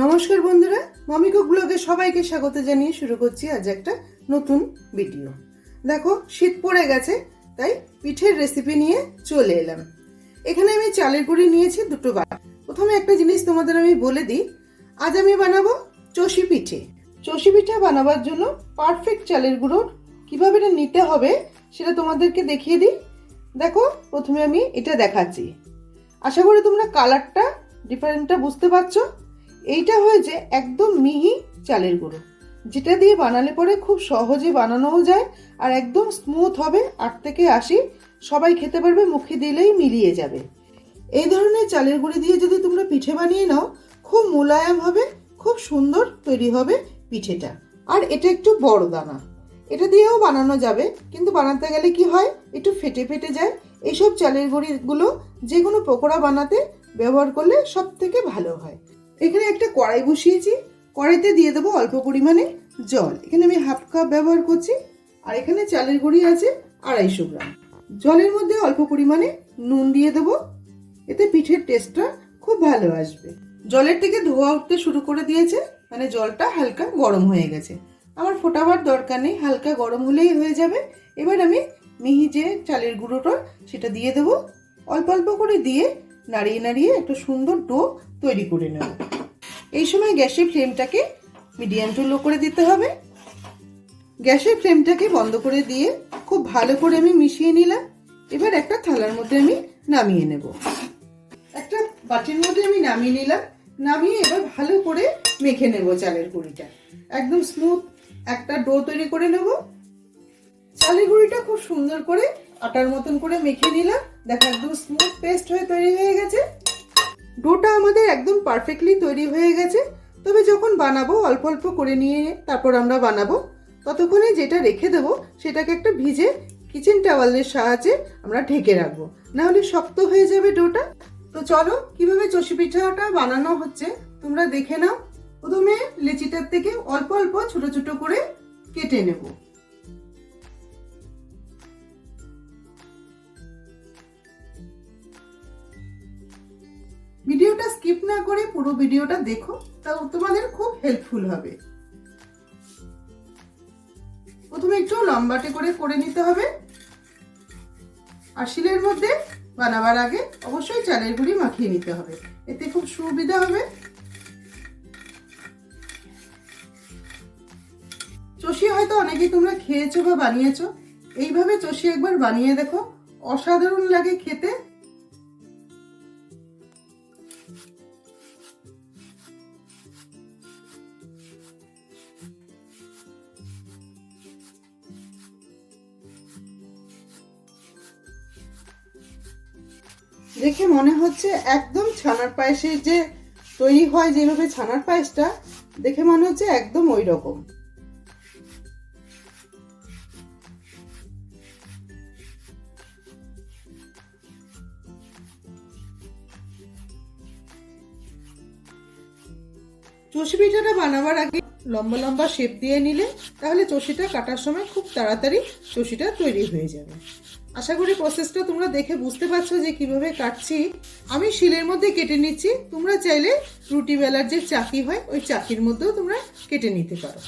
নমস্কার বন্ধুরা, মামিকো ব্লগে সবাইকে স্বাগত জানিয়ে শুরু করছি আজ একটা নতুন ভিডিও। দেখো, শীত পড়ে গেছে, তাই পিঠের রেসিপি নিয়ে চলে এলাম। এখানে আমি চালের গুঁড়ি নিয়েছি, দুটো বার প্রথমে একটা জিনিস তোমাদের আমি বলে দিই, আজ আমি বানাবো চষি পিঠে। চষি পিঠা বানাবার জন্য পারফেক্ট চালের গুঁড়োর কীভাবে এটা নিতে হবে সেটা তোমাদেরকে দেখিয়ে দিই। দেখো, প্রথমে আমি এটা দেখাচ্ছি। আশা করি তোমরা কালারটা ডিফারেন্টটা বুঝতে পারছ। এইটা হয়েছে একদম মিহি চালের গুঁড়ো, যেটা দিয়ে বানালে পরে খুব সহজে বানানোও যায় আর একদম স্মুথ হবে, আট থেকে আশি, সবাই খেতে পারবে, মুখে দিলেই মিলিয়ে যাবে। এই ধরনের চালের গুঁড়ি দিয়ে যদি তোমরা পিঠে বানিয়ে নাও, খুব মোলায়েম হবে, খুব সুন্দর তৈরি হবে পিঠেটা। আর এটা একটু বড় দানা, এটা দিয়েও বানানো যাবে, কিন্তু বানাতে গেলে কি হয়, একটু ফেটে ফেটে যায়, এইসব চালের গুঁড়িগুলো যে কোনো পকোড়া বানাতে ব্যবহার করলে সব থেকে ভালো হয়। এখানে একটা কড়াই বসিয়েছি। কড়াইতে দিয়ে দেবো অল্প পরিমাণে জল। এখানে আমি হাফ কাপ ব্যবহার করছি। আর এখানে চালের গুঁড়ি আছে আড়াইশো গ্রাম। জলের মধ্যে অল্প পরিমাণে নুন দিয়ে দেবো। এতে পিঠের টেস্টটা খুব ভালো আসবে। জলের থেকে ধোয়া উঠতে শুরু করে দিয়েছে। মানে জলটা হালকা গরম হয়ে গেছে। আমার ফোটাবার দরকার নেই। হালকা গরম হলেই হয়ে যাবে। এবার আমি মিহি যে চালের গুঁড়োটা, সেটা দিয়ে দেবো। অল্প অল্প করে দিয়ে নাড়িয়ে নাড়িয়ে একটা সুন্দর ডো তৈরি করে নেব। এই সময় গ্যাসের ফ্লেমটাকে মিডিয়াম টু লো করে দিতে হবে। গ্যাসের ফ্লেমটাকে বন্ধ করে দিয়ে খুব ভালো করে আমি মিশিয়ে নিলাম। এবার একটা থালার মধ্যে আমি নামিয়ে নেব। একটা বাটির মধ্যে আমি নামিয়ে নিলাম। নামিয়ে এবার ভালো করে মেখে নেব চালের গুঁড়িটা। একদম স্মুথ একটা ডো তৈরি করে নেব। চালের গুঁড়িটা খুব সুন্দর করে আটার মতন করে মেখে নিলাম। দেখো একদম স্মুথ পেস্ট হয়ে তৈরি হয়ে গেছে। ডোটা আমাদের একদম পারফেক্টলি তৈরি হয়ে গেছে। তবে যখন বানাবো, অল্প অল্প করে নিয়ে তারপর আমরা বানাবো, ততক্ষণে যেটা রেখে দেবো, সেটাকে একটা ভিজে কিচেন টাওয়ালের সাহায্যে আমরা ঢেকে রাখব। না হলে শক্ত হয়ে যাবে ডোটা। তো চলো, কীভাবে চষি পিঠাটা বানানো হচ্ছে, তোমরা দেখে নাও। প্রথমে লেচিটার থেকে অল্প অল্প ছোট ছোট করে কেটে নেব। ভিডিওটা স্কিপ না করে পুরো ভিডিওটা দেখো, তাও তোমাদের খুব হেল্পফুল হবে। প্রথমে একটু লম্বাটে করে করে নিতে হবে। আর শিলের মধ্যে বানাবার আগে অবশ্যই চালের গুঁড়ি মাখিয়ে নিতে হবে। এতে খুব সুবিধা হবে। চষি হয়তো অনেকেই তোমরা খেয়েছো বা বানিয়েছো। এইভাবে চষি একবার বানিয়ে দেখো। অসাধারণ লাগে খেতে। দেখে মনে হচ্ছে একদম ছানার পায়েসের যে তৈরি হয় যেভাবে ছানার পায়েসটা, দেখে মনে হচ্ছে একদম ওই রকম। চষি পিঠাটা বানাবার আগে লম্বা লম্বা শেপ দিয়ে নিলে, তাহলে চষিটা কাটার সময় খুব তাড়াতাড়ি চষিটা তৈরি হয়ে যাবে। আশা করি প্রসেসটা তোমরা দেখে বুঝতে পারছ যে কীভাবে কাটছি। আমি শিলের মধ্যে কেটে নিচ্ছি। তোমরা চাইলে রুটি বেলার যে চাকি হয়, ওই চাকির মধ্যেও তোমরা কেটে নিতে পারো।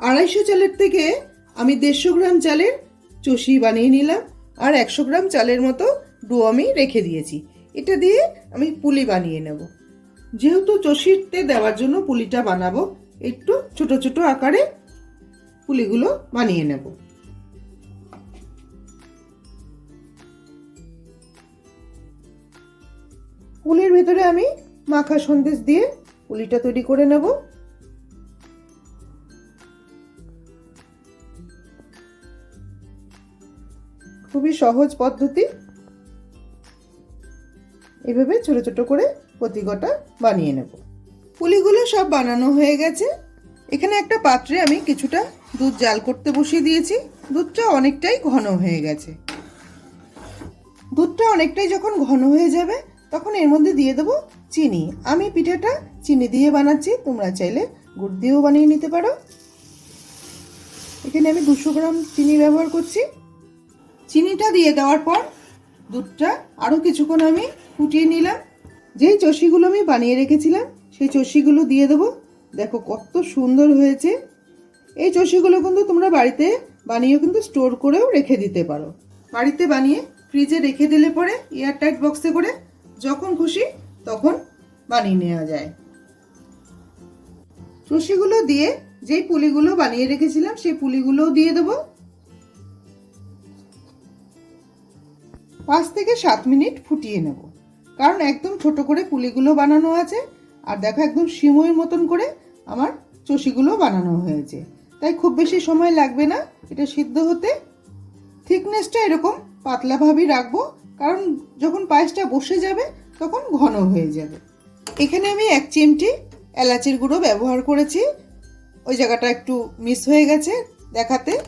আড়াইশো চালের থেকে আমি দেড়শো গ্রাম চালের চষি বানিয়ে নিলাম। আর একশো গ্রাম চালের মতো ডো আমি রেখে দিয়েছি। এটা দিয়ে আমি পুলি বানিয়ে নেব। যেহেতু চষিতে দেওয়ার জন্য পুলিটা বানাবো, একটু ছোট ছোট আকারে পুলিগুলো বানিয়ে নেব। পুলির ভেতরে আমি মাখা সন্দেশ দিয়ে পুলিটা তৈরি করে নেব। খুবই সহজ পদ্ধতি। এভাবে ছোট ছোট করে প্রতি বানিয়ে নেব। পুলিগুলো সব বানানো হয়ে গেছে। এখানে একটা পাত্রে আমি কিছুটা দুধ জাল করতে বসিয়ে দিয়েছি। দুধটা অনেকটাই ঘন হয়ে গেছে। দুধটা অনেকটাই যখন ঘন হয়ে যাবে তখন এর মধ্যে দিয়ে দেবো চিনি। আমি পিঠাটা চিনি দিয়ে বানাচ্ছি, তোমরা চাইলে গুড় দিয়েও বানিয়ে নিতে পারো। এখানে আমি দুশো গ্রাম চিনি ব্যবহার করছি। চিনিটা দিয়ে দেওয়ার পর দুধটা আরও কিছুক্ষণ আমি ফুটিয়ে নিলাম। যেই চষিগুলো আমি বানিয়ে রেখেছিলাম, সেই চষিগুলো দিয়ে দেবো। দেখো কত সুন্দর হয়েছে। এই চষিগুলো কিন্তু তোমরা বাড়িতে বানিয়ে কিন্তু স্টোর করেও রেখে দিতে পারো। বাড়িতে বানিয়ে ফ্রিজে রেখে দিলে পরে এয়ারটাইট বক্সে করে যখন খুশি তখন বানিয়ে নেওয়া যায়। চষিগুলো দিয়ে যেই পুলিগুলো বানিয়ে রেখেছিলাম, সেই পুলিগুলোও দিয়ে দেবো। পাঁচ থেকে সাত মিনিট ফুটিয়ে নেব। কারণ একদম ছোট করে পুলিগুলো বানানো আছে, আর দেখো একদম সিমইয়ের মতন করে আমার চষিগুলো বানানো হয়েছে। তাই খুব বেশি সময় লাগবে না, এটা সিদ্ধ হতে। থিকনেসটা এরকম পাতলাভাবেই রাখব কারণ যখন পায়েসটা বসে যাবে, তখন ঘন হয়ে যাবে। এখানে আমি এক চিমটি এলাচির গুঁড়ো ব্যবহার করেছি। ওই জায়গাটা একটু মিস হয়ে গেছে দেখাতে।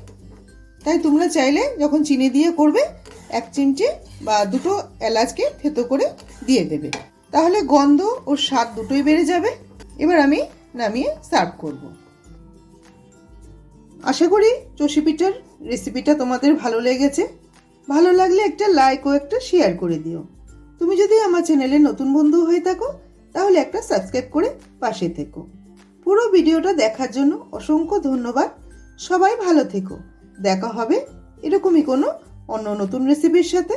তাই তোমরা চাইলে যখন চিনি দিয়ে করবে, এক চিমটি বা দুটো এলাচকে থেতো করে দিয়ে দেবে। তাহলে গন্ধ ও স্বাদ দুটোই বেড়ে যাবে। এবার আমি নামিয়ে সার্ভ করব। আশা করি চষি পিঠার রেসিপিটা তোমাদের ভালো লেগেছে। ভালো লাগলে একটা লাইক ও একটা শেয়ার করে দিও। তুমি যদি আমার চ্যানেলে নতুন বন্ধু হয়ে থাকো, তাহলে একটা সাবস্ক্রাইব করে পাশে থেকো। পুরো ভিডিওটা দেখার জন্য অসংখ্য ধন্যবাদ। সবাই ভালো থেকো। দেখা হবে এরকমই কোনো অন্য নতুন রেসিপির সাথে।